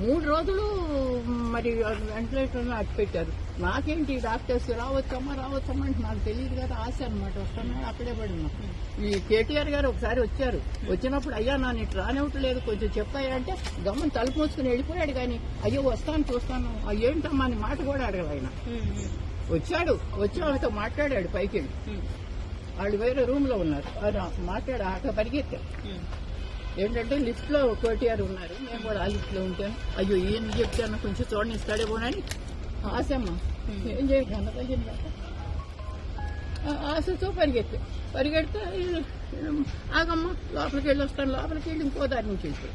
మూడు రోజులు మరి వెంటిలేటర్ అట్టు పెట్టారు నాకేంటి డాక్టర్స్ రావచ్చమ్మా రావచ్చమ్మా అంటే నాకు తెలియదు కదా ఆశ అనమాట వస్తాను అక్కడే పడినా ఈ కేటీఆర్ గారు ఒకసారి వచ్చారు. వచ్చినప్పుడు అయ్యా నా నీకు రానివ్వట్లేదు కొంచెం చెప్పాయా అంటే గమ్మని తలుపు మూసుకుని వెళ్ళిపోయాడు కానీ అయ్యో వస్తాను చూస్తాను. ఏంటమ్మా అని మాట కూడా అడగదు ఆయన. వచ్చాడు. వచ్చి వాళ్ళతో మాట్లాడాడు పైకి వెళ్ళి వాళ్ళు వేరే రూమ్లో ఉన్నారు మాట్లాడు అక్కడ పరిగెత్తారు. ఏంటంటే లిఫ్ట్లో కోటిఆర్ ఉన్నారు. మేము కూడా ఆ లిఫ్ట్లో ఉంటాను అయ్యో ఏం చెప్తాను కొంచెం చూడండి ఇస్తాడేమోనని ఆశమ్మ. ఏం చేయదు అన్న తగ్గింది ఆశతో పరిగెత్తా పరిగెడితే ఆగమ్మ లోపలికి వెళ్ళి వస్తాను. లోపలికి వెళ్ళి ఇంకో దారి నుంచి వెళ్ళిపోయి.